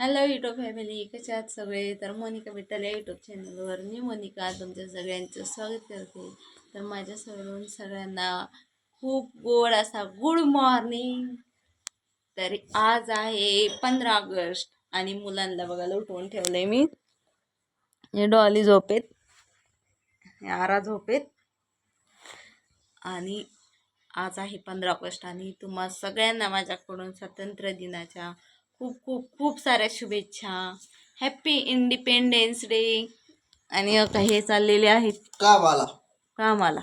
Hello YouTube family कशा आहात सगळे? तर मोनिका भेटल या यूट्यूब चॅनलवर मी मोनिका. तुमच्या सगळ्यांचं स्वागत करते. तर माझ्या सगळ्यां सगळ्यांना खूप गोड असा गुड मॉर्निंग तरी आज आहे पंधरा ऑगस्ट आणि मुलांना बघायला उठवून ठेवलंय मी. हे डॉली झोपेत. हे आरा झोपेत. आणि आज आहे पंधरा ऑगस्ट आणि तुम्हा सगळ्यांना माझ्याकडून स्वातंत्र्य दिनाच्या खूप खूप खूप साऱ्या शुभेच्छा. हॅप्पी इंडिपेंडेन्स डे आणि आता हे चाललेले आहेत. का मला कामाला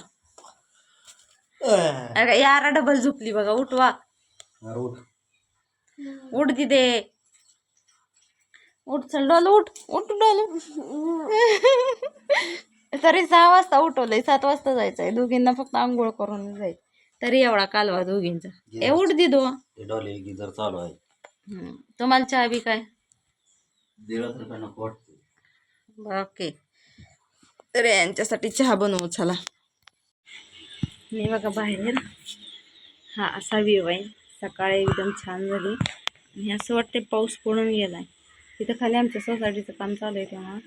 अरे यारा डबल झोपली बघा. उठवा उठ. तिथे. उठ चल डोल उठ. उठ डोल. तरी सहा वाजता उठवलंय. सात वाजता जायचं आहे दोघींना फक्त आंघोळ करून जायचं तरी एवढा कालवा दोघींचा. ए उठ दिदो. डॉले गिजर चालू आहे. तुम्हाला चहा बी काय? ओके. तर यांच्यासाठी चहा बनवू चला. मी बघा बाहेर. हा असा व्ह्यू आहे. सकाळी एकदम छान झाली. आणि असं वाटते पाऊस पडून गेलाय. तिथं खाली आमच्या सोसायटीचं काम चालू आहे तेव्हा.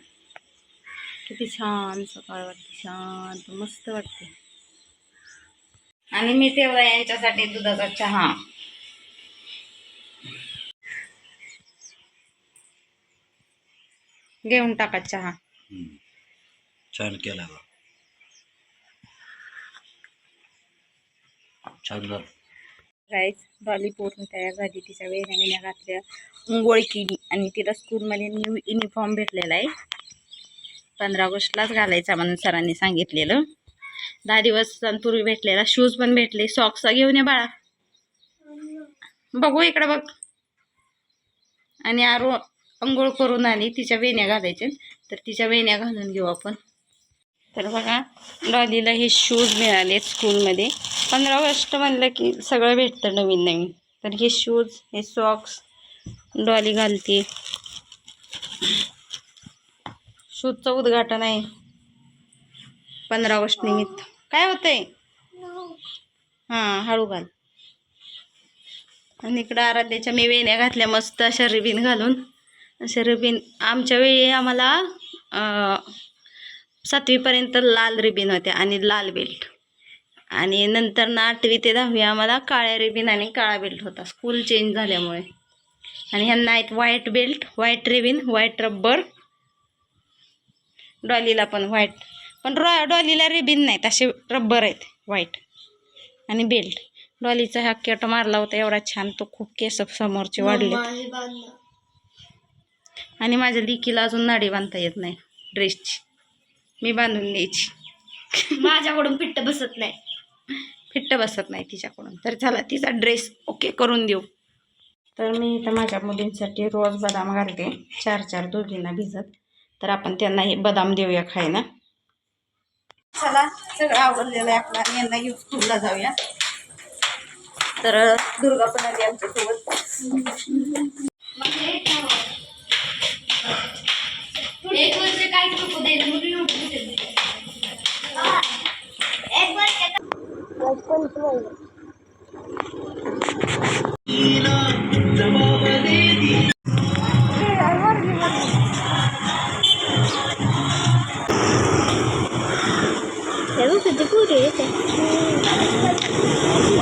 किती छान सकाळ वाटते शांत मस्त वाटते. आणि मी ठेवला यांच्यासाठी दुधाचा चहा घेऊन टाका चहा. छान केला बा. छान राईस डॉली पूर्ण तयार झाली. तिच्या वेण्या वेण्या घातल्या. अंघोळ केली. आणि तिला स्कूलमध्ये न्यू युनिफॉर्म भेटलेला आहे. पंधरा ऑगस्टलाच घालायचा म्हणून सरांनी सांगितलेलं. दहा दिवस पूर्वी भेटलेला. शूज पण भेटले. सॉक्स घेऊन ये बाळा. बघू इकडं बघ. आणि आरो अंघोळ करून आली तिच्या वेण्या घालायच्या. तर तिच्या वेण्या घालून घेऊ आपण. तर बघा डॉलीला हे शूज मिळाले स्कूलमध्ये पंधरा ऑगस्ट म्हणलं की सगळं भेटतं नवीन नवीन. तर हे शूज हे सॉक्स डॉली घालते. शूजचं उद्घाटन आहे. पंधरा ऑगस्ट निमित्त. काय होतंय? हां हळू घाल. आणि इकडं आराध्याच्या मी वेण्या घातल्या मस्त अशा रिबीन घालून. असे रिबीन. आमच्या वेळी आम्हाला सातवीपर्यंत लाल रिबीन होत्या आणि लाल बेल्ट. आणि नंतर ना आठवी ते दहावी आम्हाला काळ्या रिबीन आणि काळा बेल्ट होता. स्कूल चेंज झाल्यामुळे. आणि ह्यांना आहेत white belt white ribbon white rubber. डॉलीला पण व्हाईट. पण रॉ डॉलीला रिबीन नाहीत असे रब्बर आहेत व्हाईट. आणि बेल्ट. डॉलीचा हा केट मारला होता एवढा छान. तो खूप केस समोरचे वाढले आणि माझ्या लिकीला अजून नाडी बांधता येत नाही. ड्रेसची मी बांधून द्यायची माझ्याकडून पिट्ट बसत नाही. फिट्ट बसत नाही तिच्याकडून. तर चला तिचा ड्रेस ओके करून देऊ. तर मी इथं माझ्या मुलींसाठी रोज बदाम घालते. चार चार दोघींना भिजत. तर आपण त्यांना हे बदाम देऊया खायला. चला सगळं आवडलेलं आहे आपलं. यांना घेऊन स्कूलला जाऊया. तर दुर्गा पण आली आमच्यासोबत. एक वर्ष काय नको द्यायला मग एक वर्ष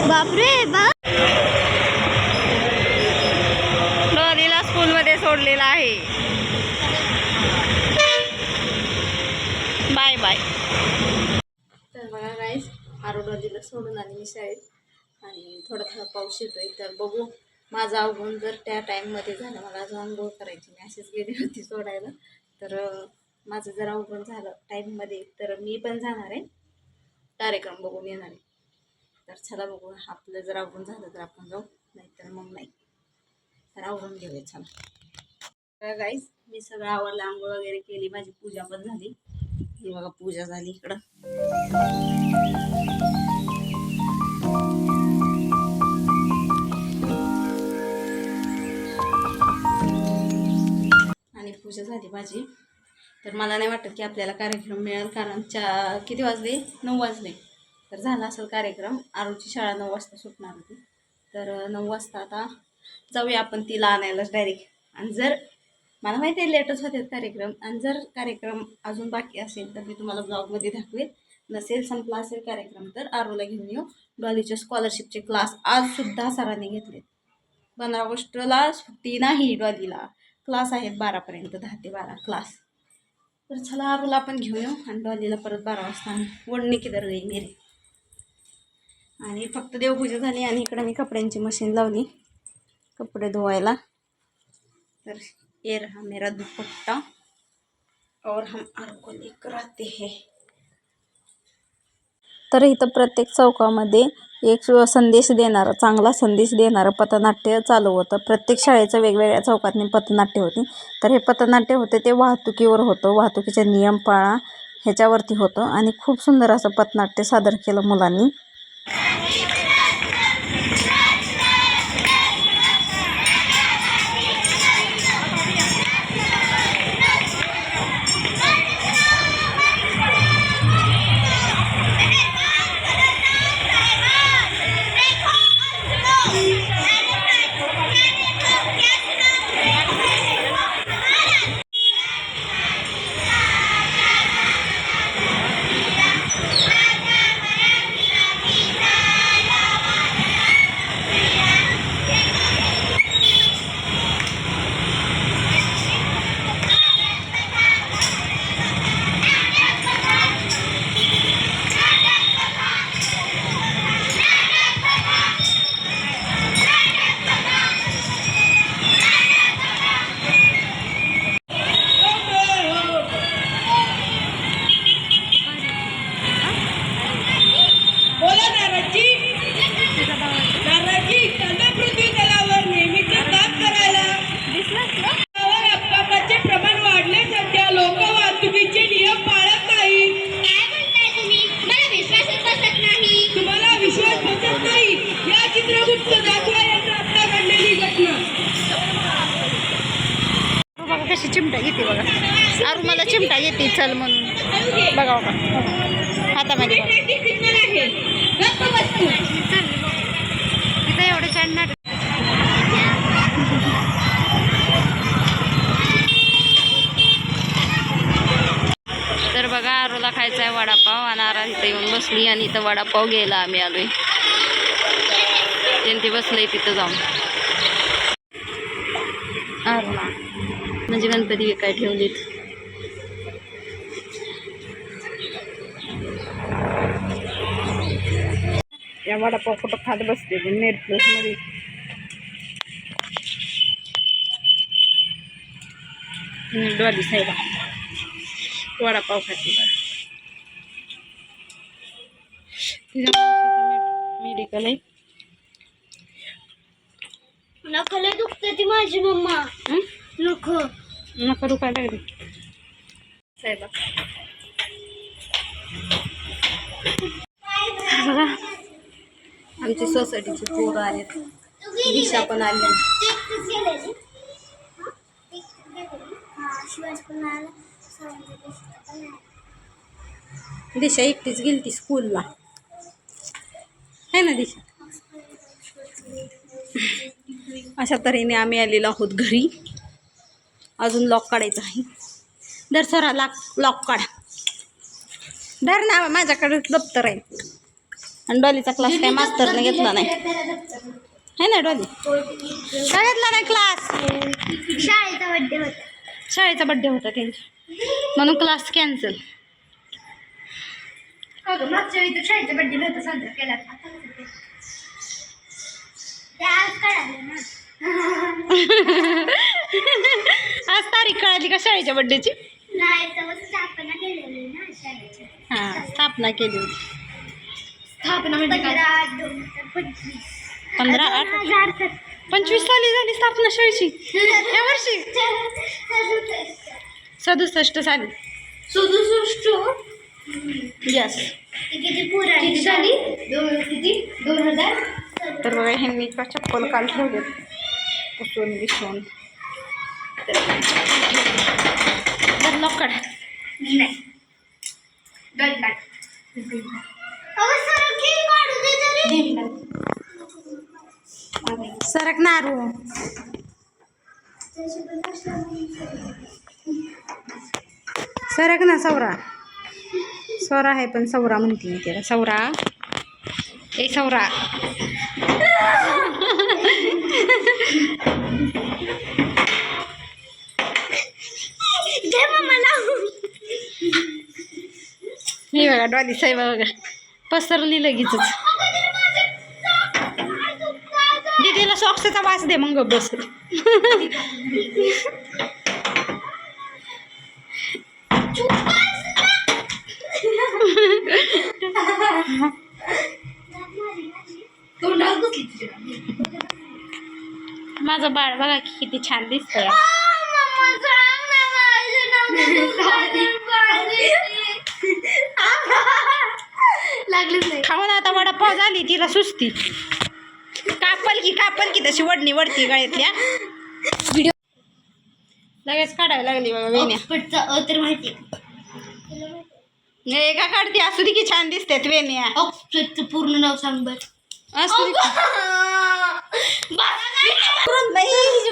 बापरे बाप डॉलीला स्कूलमध्ये सोडलेला आहे. बाय. तर बघा गाईस आरो दिलं सोडून आली मी शाळेत. आणि थोडा थोडा पाऊस येतोय तर बघू माझा अवगुण जर त्या टाईममध्ये झालं मला अजून आंघोळ करायची. मी अशीच गेली होती सोडायला. तर माझं जर अवगुण झालं टाईममध्ये तर मी पण जाणार आहे. कार्यक्रम बघून येणार आहे. तर चला बघू आपलं जर अवगुण झालं तर आपण जाऊ नाहीतर मग नाही. तर आवरून घेऊया चला. गाईस मी सगळं आवडलं आंघोळ वगैरे केली माझी पूजा पण झाली. ही बघा पूजा झाली इकडं. आणि पूजा झाली माझी. तर मला नाही वाटत की आपल्याला कार्यक्रम मिळेल कारण चा किती वाजले? नऊ वाजले. तर झाला असेल कार्यक्रम. आरूची शाळा नऊ वाजता सुटणार होती. तर नऊ वाजता आता जाऊया आपण तिला आणायलाच डायरेक्ट आणि जर मला माहिती आहे लेटच होते कार्यक्रम. आणि जर कार्यक्रम अजून बाकी असेल तर मी तुम्हाला ब्लॉगमध्ये दाखवेल नसेल संपला असेल कार्यक्रम तर आरोला घेऊन येऊ. डॉलीचे स्कॉलरशिपचे क्लास आजसुद्धा सरांनी घेतले पंधरा ऑगस्टला सुट्टी नाही डॉलीला. क्लास आहेत बारापर्यंत दहा ते बारा क्लास तर चला आरोला आपण घेऊन येऊ आणि डॉलीला परत बारा वाजता आम्ही. वडणे किधर गई मेरे. आणि फक्त देवपूजा झाली आणि इकडं मी कपड्यांची मशीन लावली. कपडे धुवायला. तर ये रहा मेरा दुपट्टा और हम आरो को लेकर आते हैं। तर इथं प्रत्येक चौकामध्ये एक संदेश देणारा चांगला संदेश देणारं पथनाट्य चालू होतं. प्रत्येक शाळेचं वेगवेगळ्या चौकातनी पथनाट्य होती. तर हे पथनाट्य होते ते वाहतुकीवर होतं. वाहतुकीचे नियम पाळा ह्याच्यावरती होतं आणि खूप सुंदर असं पथनाट्य सादर केलं मुलांनी. चिमटा घेते बघा. आरू मला चिमटा घेते चल म्हणून. बघा बघा. हातामध्ये बघा. सिग्नल आहे. गप्प बस तू. इथं एवढं नाटक. तर बघा आरूला खायचा आहे वडापाव आणि आरा इथं येऊन बसली आणि इथं वडापाव घ्यायला आम्ही आलोय. त्यांनी बसलंय तिथं जाऊन. आरूला. म्हणजे गणपती काय ठेवलीत. या वडापाव कुठं खात बसते ते नेट प्लसमध्ये डॉली साहेबा वडापाव खाते. मेडिकल आहे. नखले दुखते ती माझी मम्मा. नख नका दुखायला लागली. साहेबा. बघा. आमची सोसायटीची पोरं आलेत दिशा पण आली. दिशा एकटीच गेली ती स्कूलला. आहे ना दिशा? अशा तऱ्हेने आम्ही आलेलो आहोत घरी. अजून लॉक काढायचं आहे. दर सरा लॉक लॉक काढ. धर ना माझ्याकडे दप्तर आहे. आणि डॉलीचा क्लास काय मास्तरने घेतला नाही. आहे ना डॉली? का घेतला नाही क्लास शाळेचा बड्डे होता. शाळेचा बड्डे होता त्यांचा. म्हणून क्लास कॅन्सल मागच्या वेळी तर शाळेचा बड्डे नव्हता साजरा केला. आज तारीख कळाली का शाळेच्या बड्डेची स्थापना केलेली ना शाळेची. हां स्थापना केली होती. स्थापना म्हणजे पंधरा आठ पंचवीस साली झाली स्थापना शाळेची. या वर्षी. सदुसष्ट साली. सदुसष्ट? यस किती साली? दोन किती? दोन हजार तर बघा ह्यांनी का चप्पल काल ठेवलेत. पुसून बिसून तर लॉकड नाही सर तरी सरक ना सौरा स्वरा आहे पण सौरा म्हणते मी त्याला सौरा ए सौरा जय मम्माला मी बघा डॉली साहेब बघा पसरली लगेचच दीदीला सॉक्सचा वास दे मग गप्प बस तोंडावर घुसली तुझ्या माझं बाळ बघा की किती छान दिसतंय. लागलीच नाही. खाऊन आता वडापाव झाली तिला सुस्ती. कापल की कापल की तशी वडणी वडती गळ्यातल्या. व्हिडिओ लगेच काढायला लागली बघा वेण्या अ तर माहिती नाही का काढते असू दे की छान दिसतात वेण्या. ऑक्सफर्डचं पूर्ण नाव सांग बर.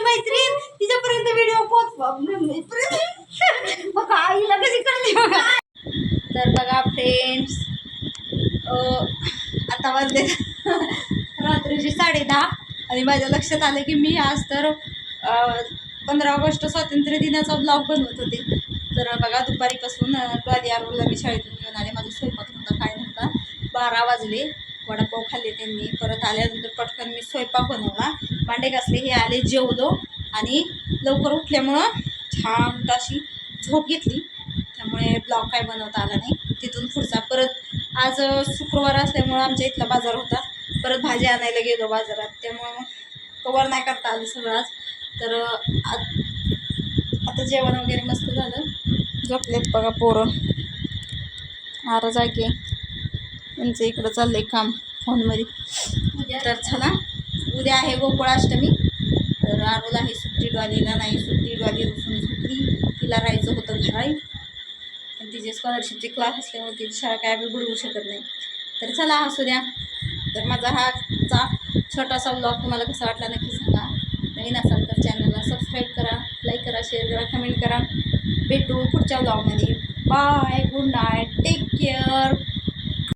मैत्रीण तिच्यापर्यंत व्हिडिओ आईला कशी करते बघा? तर बघा फ्रेंड्स आता वाजले रात्रीची साडे दहा आणि माझ्या लक्षात आलं की मी आज तर पंधरा ऑगस्ट स्वातंत्र्य दिनाचा ब्लॉग बनवत होते. तर बघा दुपारीपासून द्वारी आरोला मी शाळेतून घेऊन आले. माझा स्वयंपाक नव्हता काय नव्हता. बारा वाजले. वडापाव खाल्ले त्यांनी. परत आल्यानंतर पटकन मी स्वयंपाक बनवला. भांडे घासले हे आले जेवलो आणि लवकर उठल्यामुळं छान अशी झोप घेतली. त्यामुळे ब्लॉग काय बनवता आला नाही. तिथून पुढचा परत आज शुक्रवार असल्यामुळं आमच्या इथला बाजार होता. परत भाजी आणायला गेलो बाजारात. त्यामुळं कवर नाही करता आलं सगळं आज. तर आत- आता जेवण वगैरे मस्त झालं. झोपलेत बघा पोरं. आरा जागे. त्यांचं इकडं चाललं आहे काम फोनमध्ये. तर चला उद्या आहे गोकुळाष्टमी. तर आरोला आहे सुट्टी डॉलीला नाही सुट्टी डॉली रुसून सुटली तिला राहायचं होतं घराई पण तिचे स्कॉलरशिपचे क्लास असल्यामुळे तिची शाळा काय बिघडवू शकत नाही. तर चला असू द्या तर माझा हा चा छोटासा ब्लॉग तुम्हाला कसा वाटला नक्की सांगा. नवीन असाल तर चॅनलला सबस्क्राईब करा लाईक करा शेअर करा कमेंट करा. भेटू पुढच्या ब्लॉगमध्ये bye good night take care